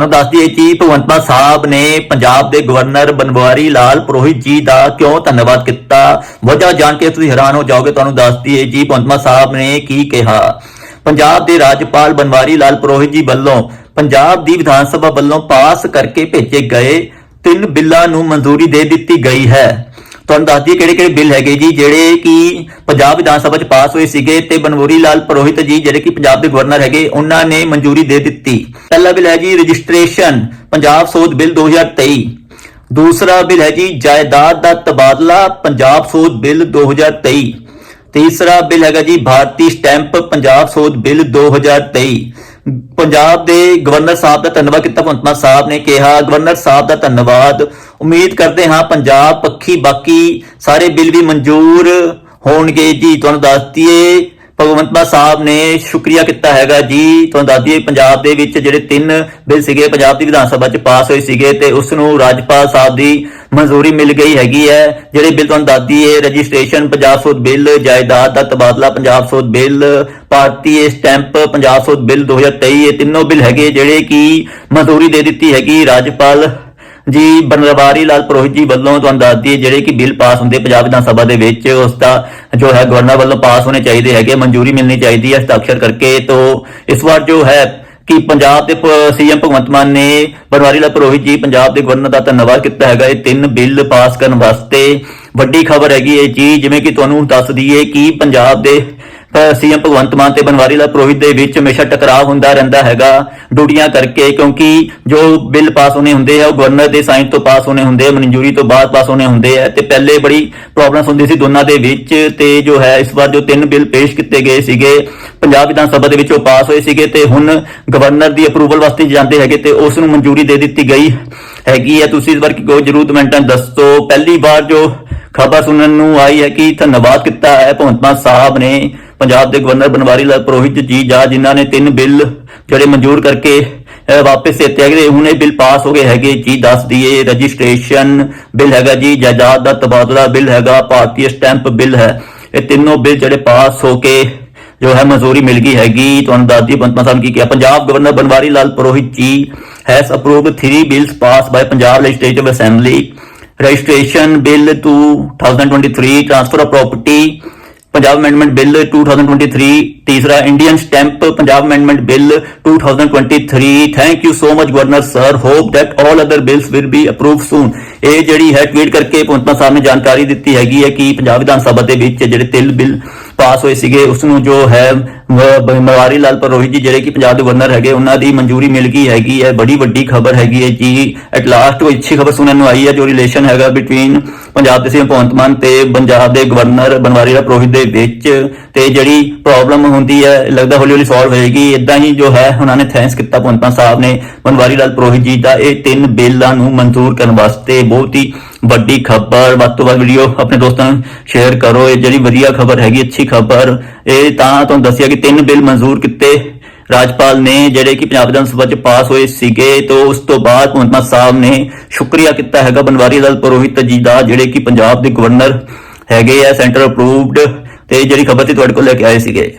ਤੁਹਾਨੂੰ ਦੱਸ ਦਈਏ ਕਿ ਭਗਵੰਤ ਮਾਨ ਸਾਹਿਬ ਨੇ ਪੰਜਾਬ ਦੇ ਗਵਰਨਰ ਬਨਵਾਰੀ ਲਾਲ ਪੁਰੋਹਿਤ ਜੀ ਦਾ ਕਿਉਂ ਧੰਨਵਾਦ ਕੀਤਾ? ਵਜ੍ਹਾ ਜਾਣ ਕੇ ਤੁਸੀਂ ਹੈਰਾਨ ਹੋ ਜਾਓਗੇ, ਤੁਹਾਨੂੰ ਦੱਸ ਦਈਏ ਜੀ, ਭਗਵੰਤ ਮਾਨ ਸਾਹਿਬ ਨੇ ਕੀ ਕਿਹਾ? ਪੰਜਾਬ ਦੇ ਰਾਜਪਾਲ ਬਨਵਾਰੀ ਲਾਲ ਪੁਰੋਹਿਤ ਜੀ ਵੱਲੋਂ ਪੰਜਾਬ ਦੀ ਵਿਧਾਨ ਸਭਾ ਵੱਲੋਂ ਪਾਸ ਕਰਕੇ ਭੇਜੇ ਗਏ ਤਿੰਨ ਬਿੱਲਾਂ ਨੂੰ ਮਨਜ਼ੂਰੀ ਦੇ ਦਿੱਤੀ ਗਈ ਹੈ। ਤੁਹਾਨੂੰ ਦੱਸ ਦਈਏ ਕਿਹੜੇ ਕਿਹੜੇ ਬਿੱਲ ਹੈਗੇ ਜੀ, ਜਿਹੜੇ ਕਿ ਪੰਜਾਬ ਵਿਧਾਨ ਸਭਾ ਚ ਪਾਸ ਹੋਏ ਸੀਗੇ ਤੇ ਬਨਵਰੀ ਲਾਲ ਪੁਰੋਹਿਤ ਜੀ ਜਿਹੜੇ ਕਿ ਪੰਜਾਬ ਦੇ ਗਵਰਨਰ ਹੈਗੇ, ਉਹਨਾਂ ਨੇ ਮਨਜ਼ੂਰੀ ਦੇ ਦਿੱਤੀ। ਪਹਿਲਾ ਬਿੱਲ ਹੈ ਜੀ ਰਜਿਸਟ੍ਰੇਸ਼ਨ, ਪੰਜਾਬ ਸੋਧ ਬਿੱਲ 2023 ਦੂਸਰਾ ਬਿੱਲ ਹੈ ਜੀ ਜਾਇਦਾਦ ਦਾ ਤਬਾਦਲਾ, ਪੰਜਾਬ ਸੋਧ ਬਿੱਲ 2023 ਤੀਸਰਾ ਬਿੱਲ ਹੈਗਾ ਜੀ ਭਾਰਤੀ ਸਟੈਂਪ, ਪੰਜਾਬ ਸੋਧ ਬਿੱਲ 2023 ਪੰਜਾਬ ਦੇ ਗਵਰਨਰ ਸਾਹਿਬ ਦਾ ਧੰਨਵਾਦ ਕੀਤਾ, ਭਗਵੰਤ ਮਾਨ ਸਾਹਿਬ ਨੇ ਕਿਹਾ, ਗਵਰਨਰ ਸਾਹਿਬ ਦਾ ਧੰਨਵਾਦ। ਉਮੀਦ ਕਰਦੇ ਹਾਂ ਪੰਜਾਬ ਪੱਖੀ ਬਾਕੀ ਸਾਰੇ ਬਿੱਲ ਵੀ ਮਨਜ਼ੂਰ ਹੋਣਗੇ। ਜੀ, ਤੁਹਾਨੂੰ ਦੱਸ ਭਗਵੰਤ ਮਾਨ ਸਾਹਿਬ ਨੇ ਸ਼ੁਕਰੀਆ ਕੀਤਾ ਹੈਗਾ ਜੀ। ਤੁਹਾਨੂੰ ਦੱਸਦੀ ਪੰਜਾਬ ਦੇ ਵਿੱਚ ਜਿਹੜੇ ਤਿੰਨ ਬਿੱਲ ਸੀਗੇ, ਪੰਜਾਬ ਦੀ ਵਿਧਾਨ ਸਭਾ ਚ ਪਾਸ ਹੋਏ ਸੀਗੇ ਤੇ ਉਸ ਨੂੰ ਰਾਜਪਾਲ ਸਾਹਿਬ ਦੀ ਮਨਜ਼ੂਰੀ ਮਿਲ ਗਈ ਹੈਗੀ ਹੈ। ਜਿਹੜੇ ਬਿੱਲ ਤੁਹਾਨੂੰ ਦੱਸਦੀ ਹੈ ਰਜਿਸਟ੍ਰੇਸ਼ਨ ਪੰਜਾਬ ਸੋਧ ਬਿੱਲ, ਜਾਇਦਾਦ ਦਾ ਤਬਾਦਲਾ ਪੰਜਾਬ ਸੋਧ ਬਿੱਲ, ਭਾਰਤੀ ਸਟੈਂਪ ਪੰਜਾਬ ਸੋਧ ਬਿੱਲ 2023 ਇਹ ਤਿੰਨੋਂ ਬਿੱਲ ਹੈਗੇ ਜਿਹੜੇ ਕਿ ਮਨਜ਼ੂਰੀ ਦੇ ਦਿੱਤੀ ਹੈਗੀ ਰਾਜਪਾਲ ਜੀ, ਬਨਰਵਾਰੀ ਲਾਲ ਪੁਰੋਹਿਤ ਜੀ ਵੱਲੋਂ ਤੁਹਾਨੂੰ ਦੱਸ ਦਈਏ, ਜਿਹੜੇ ਕਿ ਬਿੱਲ ਪਾਸ ਹੁੰਦੇ ਪੰਜਾਬ ਵਿਧਾਨ ਸਭਾ ਦੇ ਵਿੱਚ, ਉਸ ਦਾ ਜੋ ਹੈ ਗਵਰਨਰ ਵੱਲੋਂ ਪਾਸ ਹੋਣੇ ਚਾਹੀਦੇ ਹੈਗੇ, ਮਨਜ਼ੂਰੀ ਮਿਲਣੀ ਚਾਹੀਦੀ ਹੈ ਹਸਤਾਖਰ ਕਰਕੇ। ਤੋਂ ਇਸ ਵਾਰ ਜੋ ਹੈ ਕਿ ਪੰਜਾਬ ਦੇ ਸੀਐਮ ਭਗਵੰਤ ਮਾਨ ਨੇ ਬਨਵਾਰੀ ਲਾਲ ਪੁਰੋਹਿਤ ਜੀ, ਪੰਜਾਬ ਦੇ ਗਵਰਨਰ ਦਾ ਧੰਨਵਾਦ ਕੀਤਾ ਹੈਗਾ, ਇਹ ਤਿੰਨ ਬਿੱਲ ਪਾਸ ਕਰਨ ਵਾਸਤੇ। ਵੱਡੀ ਖਬਰ ਹੈਗੀ ਇਹ ਚੀਜ਼ ਜਿਵੇਂ ਕਿ ਤੁਹਾਨੂੰ ਦੱਸ ਦਈਏ ਕਿ ਪੰਜਾਬ ਦੇ ਸੀਐਮ ਭਗਵੰਤ ਮਾਨ ਤੇ ਬਨਵਾਰੀ ਲਾਲ ਪੁਰੋਹਿਤ ਦੇ ਵਿੱਚ ਹਮੇਸ਼ਾ ਟਕਰਾਅ ਹੁੰਦਾ ਰਹਿੰਦਾ ਹੈਗਾ ਡਿਊਟੀਆਂ ਕਰਕੇ, ਕਿਉਂਕਿ ਜੋ ਬਿੱਲ ਪਾਸ ਹੋਣੇ ਹੁੰਦੇ ਆ, ਉਹ ਗਵਰਨਰ ਦੇ ਸਾਈਨ ਤੋਂ ਪਾਸ ਹੋਣੇ ਹੁੰਦੇ ਆ, ਮਨਜ਼ੂਰੀ ਤੋਂ ਬਾਅਦ ਪਾਸ ਹੋਣੇ ਹੁੰਦੇ ਆ, ਤੇ ਪਹਿਲੇ ਬੜੀ ਪ੍ਰੋਬਲਮਸ ਹੁੰਦੀ ਸੀ ਦੋਨਾਂ ਦੇ ਵਿੱਚ, ਤੇ ਜੋ ਹੈ ਇਸ ਵਾਰ ਜੋ ਤਿੰਨ ਬਿੱਲ ਪੇਸ਼ ਕੀਤੇ ਗਏ ਸੀਗੇ, ਪੰਜਾਬ ਵਿਧਾਨ ਸਭਾ ਦੇ ਵਿੱਚ ਉਹ ਪਾਸ ਹੋਏ ਸੀਗੇ, ਤੇ ਹੁਣ ਗਵਰਨਰ ਦੀ ਅਪਰੂਵਲ ਵਾਸਤੇ ਜਾਂਦੇ ਹੈਗੇ, ਤੇ ਉਸ ਨੂੰ ਮਨਜ਼ੂਰੀ ਦੇ ਦਿੱਤੀ ਗਈ ਹੈਗੀ ਹੈ ਤੁਸੀਂ ਇਸ ਵਾਰ ਕੀ ਜਰੂਰ ਕਮੈਂਟਾਂ ਦੱਸੋ, ਪਹਿਲੀ ਵਾਰ ਜੋ ਖਬਰ ਸੁਣਨ ਨੂੰ ਆਈ ਹੈ ਕਿ ਧੰਨਵਾਦ ਕੀਤਾ ਹੈ ਭਗਵੰਤ ਮਾਨ ਸਾਹਿਬ ਨੇ। ਪੰਜਾਬ ਦੇ ਗਵਰਨਰ ਬਨਵਾਰੀ ਲਾਲ ਪੁਰੋਹਿਤ ਜੀ, ਜਾ ਜਿਨ੍ਹਾਂ ਨੇ ਤਿੰਨ ਬਿੱਲ ਜਿਹੜੇ ਮਨਜ਼ੂਰ ਕਰਕੇ ਵਾਪਸ ਦਿੱਤੇ ਹੈਗੇ, ਹੁਣ ਇਹ ਬਿੱਲ ਪਾਸ ਹੋ ਗਏ ਹੈਗੇ। ਜੀ, ਦੱਸ ਦਈਏ, ਰਜਿਸਟ੍ਰੇਸ਼ਨ ਬਿੱਲ ਹੈਗਾ ਜੀ, ਜਾਇਦਾਦ ਦਾ ਤਬਾਦਲਾ ਬਿੱਲ ਹੈਗਾ, ਭਾਰਤੀ ਸਟੈਂਪ ਬਿੱਲ ਹੈ। ਇਹ ਤਿੰਨੋਂ ਬਿੱਲ ਜਿਹੜੇ ਪਾਸ ਹੋ ਕੇ ਜੋ ਹੈ ਮਨਜ਼ੂਰੀ ਮਿਲ ਗਈ ਹੈਗੀ। ਤੁਹਾਨੂੰ ਦੱਸਦੀ ਦਈਏ ਪੰਤਮਾ ਸਾਹਿਬ ਨੇ ਕੀ ਕਿਹਾ? Punjab governor Banwari Lal Purohit ji has approved 3 bills pass by Punjab legislative assembly registration bill 2023 transfer of property Punjab amendment bill 2023 ਤੀਸਰਾ Indian stamp Punjab amendment bill 2023 thank you so much governor sir hope that all other bills will be approved soon. ਇਹ ਜਿਹੜੀ ਹੈ tweet ਕਰਕੇ ਪੁੰਤਮਾ ਸਾਹਿਬ ਨੇ ਜਾਣਕਾਰੀ ਦਿੱਤੀ ਹੈਗੀ ਹੈ ਕਿ ਪੰਜਾਬ ਵਿਧਾਨ ਸਭਾ ਦੇ ਵਿੱਚ ਜਿਹੜੇ ਤਿੰਨ ਬਿੱਲ ਪਾਸ ਹੋਏ ਸੀਗੇ ਉਸ ਨੂੰ ਜੋ ਹੈ ਮਵਾਰੀ ਲਾਲ ਪੁਰੋਹਿਤ ਜੀ ਜਿਹੜੇ ਕਿ ਪੰਜਾਬ ਦੇ ਗਵਰਨਰ ਹੈਗੇ, ਉਹਨਾਂ ਦੀ ਮਨਜ਼ੂਰੀ ਮਿਲ ਗਈ ਹੈਗੀ ਹੈ। ਬੜੀ ਵੱਡੀ ਖਬਰ ਹੈਗੀ ਹੈ ਜੀ। ਐਟ ਲਾਸਟ ਕੋਈ ਅੱਛੀ ਖਬਰ ਸੁਣਨ ਨੂੰ ਆਈ ਹੈ ਜੋ ਰਿਲੇਸ਼ਨ ਹੈਗਾ ਬਿਟਵੀਨ ਪੰਜਾਬ ਦੇ ਸੀਐਮ ਭਗਵੰਤ ਮਾਨ ਤੇ ਪੰਜਾਬ ਦੇ ਗਵਰਨਰ ਬਨਵਾਰੀ ਲਾਲ ਪੁਰੋਹਿਤ ਦੇ ਵਿੱਚ ਤੇ ਜਿਹੜੀ ਪ੍ਰੋਬਲਮ ਹੁੰਦੀ ਹੈ, ਲੱਗਦਾ ਹੌਲੀ ਹੌਲੀ ਸੋਲਵ ਹੋਏਗੀ। ਇਦਾਂ ਹੀ ਜੋ ਹੈ, ਉਹਨਾਂ ਨੇ ਥੈਂਕਸ ਕੀਤਾ। ਭਗਵੰਤ ਸਾਹਿਬ ਨੇ ਬਨਵਾਰੀ ਲਾਲ ਪੁਰੋਹਿਤ ਜੀ ਦਾ ਇਹ ਤਿੰਨ ਬਿੱਲਾਂ ਨੂੰ ਮਨਜ਼ੂਰ ਕਰਨ ਵਾਸਤੇ ਬਹੁਤ ਹੀ ਵੱਡੀ ਖਬਰ। ਵੱਧ ਤੋਂ ਵੱਧ ਵੀਡੀਓ ਆਪਣੇ ਦੋਸਤਾਂ ਨੂੰ ਸ਼ੇਅਰ ਕਰੋ। ਇਹ ਜਿਹੜੀ ਵਧੀਆ ਖਬਰ ਹੈਗੀ, ਅੱਛੀ ਖਬਰ, ਇਹ ਤਾਂ ਤੁਹਾਨੂੰ ਦੱਸਿਆ ਕਿ ਤਿੰਨ ਬਿੱਲ ਮਨਜ਼ੂਰ ਕੀਤੇ ਰਾਜਪਾਲ ਨੇ, ਜਿਹੜੇ ਕਿ ਪੰਜਾਬ ਵਿਧਾਨ ਸਭਾ ਚ ਪਾਸ ਹੋਏ ਸੀਗੇ। ਤੋਂ ਉਸ ਤੋਂ ਬਾਅਦ ਭਗਵੰਤ ਮਾਨ ਸਾਹਿਬ ਨੇ ਸ਼ੁਕਰੀਆ ਕੀਤਾ ਹੈਗਾ ਬਨਵਾਰੀ ਲਾਲ ਪੁਰੋਹਿਤ ਜੀ ਦਾ, ਜਿਹੜੇ ਕਿ ਪੰਜਾਬ ਦੇ ਗਵਰਨਰ ਹੈਗੇ ਆ ਸੈਂਟਰ ਅਪਰੂਵਡ ਤੇ ਜਿਹੜੀ ਖਬਰ ਸੀ, ਤੁਹਾਡੇ ਕੋਲ ਲੈ ਕੇ ਆਏ ਸੀਗੇ।